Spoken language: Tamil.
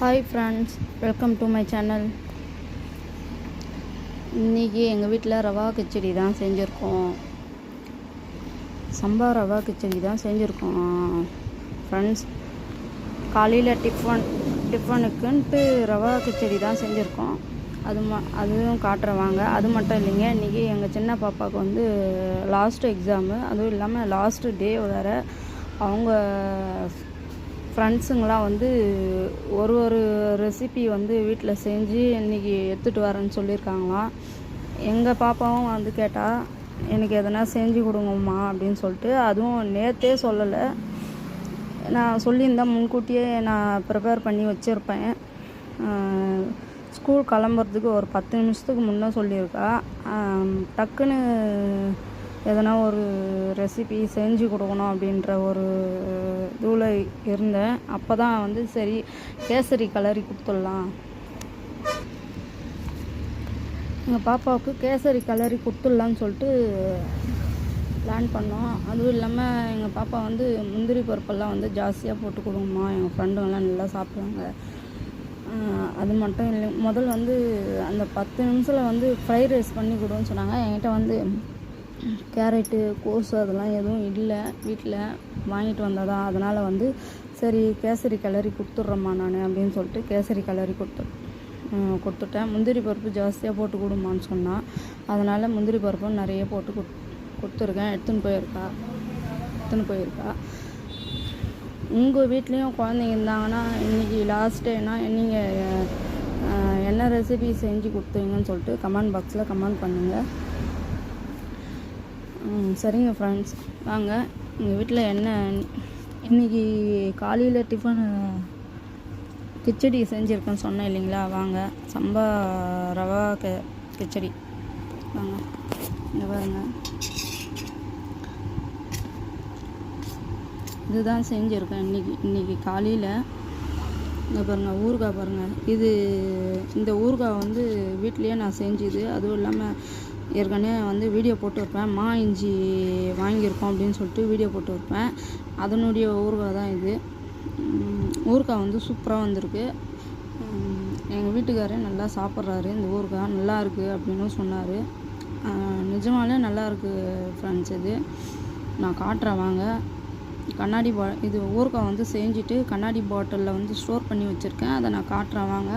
Hi friends welcome to my channel இன்றைக்கி எங்கள் வீட்டில் ரவா கிச்சடி தான் செஞ்சுருக்கோம். சம்பா ரவா கிச்சடி தான் செஞ்சுருக்கோம். ஃப்ரெண்ட்ஸ் காலையில் டிஃபன் டிஃபனுக்குன்ட்டு ரவா கிச்சடி தான் செஞ்சுருக்கோம். அது ம அதுவும் காட்டுறவாங்க அது மட்டும் இல்லைங்க இன்றைக்கி எங்கள் சின்ன பாப்பாவுக்கு வந்து லாஸ்ட்டு எக்ஸாமு அதுவும் இல்லாமல் லாஸ்ட்டு டே வேறு. அவங்க ஃப்ரெண்ட்ஸுங்களாம் வந்து ஒரு ஒரு ரெசிபி வந்து வீட்டில் செஞ்சு இன்றைக்கி எடுத்துகிட்டு வரேன்னு சொல்லியிருக்காங்களாம். எங்கள் பாப்பாவும் வந்து கேட்டால் எனக்கு எதனா செஞ்சு கொடுங்கம்மா அப்படின்னு சொல்லிட்டு அதுவும் நேற்றே சொல்லலை. நான் சொல்லியிருந்தா முன்கூட்டியே நான் ப்ரிப்பேர் பண்ணி வச்சுருப்பேன். ஸ்கூல் கிளம்புறதுக்கு ஒரு பத்து நிமிஷத்துக்கு முன்னே சொல்லியிருக்கா. டக்குன்னு எதனா ஒரு ரெசிபி செஞ்சு கொடுக்கணும் அப்படின்ற ஒரு இதுவில் இருந்தேன். அப்போ தான் வந்து சரி கேசரி கலரி கொடுத்துடலாம். எங்கள் பாப்பாவுக்கு கேசரி கலரி கொடுத்துடலான்னு சொல்லிட்டு பிளான் பண்ணோம். அதுவும் இல்லாமல் எங்கள் பாப்பா வந்து முந்திரி பருப்பெல்லாம் வந்து ஜாஸ்தியாக போட்டு கொடுங்கம்மா. எங்கள் ஃப்ரெண்டுங்கெல்லாம் நல்லா சாப்பிடுவாங்க. அது மட்டும் இல்லை. முதல் வந்து அந்த பத்து நிமிஷத்தில் வந்து ஃப்ரைட் ரைஸ் பண்ணி கொடுன்னு சொன்னாங்க. என்கிட்ட வந்து கேரட்டு கோஸு அதெல்லாம் எதுவும் இல்லை. வீட்டில் வாங்கிட்டு வந்ததா? அதனால் வந்து சரி கேசரி கலரி கொடுத்துட்றேம்மா நான் அப்படின்னு சொல்லிட்டு கேசரி கலரி கொடுத்து கொடுத்துட்டேன். முந்திரி பருப்பு ஜாஸ்தியாக போட்டு கொடுமான்னு சொன்னான் அதனால் முந்திரி பருப்பும் நிறைய போட்டு கொடு கொடுத்துருக்கேன். எடுத்துன்னு போயிருக்கா? எடுத்துன்னு போயிருக்கா? உங்கள் வீட்லேயும் குழந்தைங்க இருந்தாங்கன்னா இன்றைக்கி லாஸ்ட் டேனா நீங்கள் என்ன ரெசிபி செஞ்சு கொடுத்தீங்கன்னு சொல்லிட்டு கமெண்ட் பாக்ஸில் கமெண்ட் பண்ணுங்கள் சரிங்க ஃப்ரெண்ட்ஸ் வாங்க. எங்கள் வீட்டில் என்ன இன்றைக்கி காலையில் டிஃபன் கிச்சடி செஞ்சுருக்கேன்னு சொன்னேன் இல்லைங்களா? வாங்க. சம்பா ரவா கெ கிச்சடி. வாங்க. இங்கே பாருங்க. இதுதான் செஞ்சுருக்கேன் இன்றைக்கி இன்னைக்கு காலையில் இங்கே பாருங்கள் ஊறுகாய் பாருங்கள் இது இந்த ஊறுகாய் வந்து வீட்லேயே நான் செஞ்சுது. அதுவும் இல்லாமல் ஏற்கனவே வந்து வீடியோ போட்டு வைப்பேன். மா இஞ்சி வாங்கியிருக்கோம் அப்படின்னு சொல்லிட்டு வீடியோ போட்டு வைப்பேன். அதனுடைய ஊறுகாய் தான் இது. ஊறுகாய் வந்து சூப்பராக வந்திருக்கு. எங்கள் வீட்டுக்காரே நல்லா சாப்பிட்றாரு. இந்த ஊறுகாய் நல்லா இருக்குது அப்படின்னு சொன்னார். நிஜமாலே நல்லா இருக்குது ஃப்ரெண்ட்ஸ் இது. நான் காட்டுறேன் வாங்க. கண்ணாடி பா இது ஊறுகாய் வந்து செஞ்சுட்டு கண்ணாடி பாட்டிலில் வந்து ஸ்டோர் பண்ணி வச்சுருக்கேன். அதை நான் காட்டுறேன் வாங்க.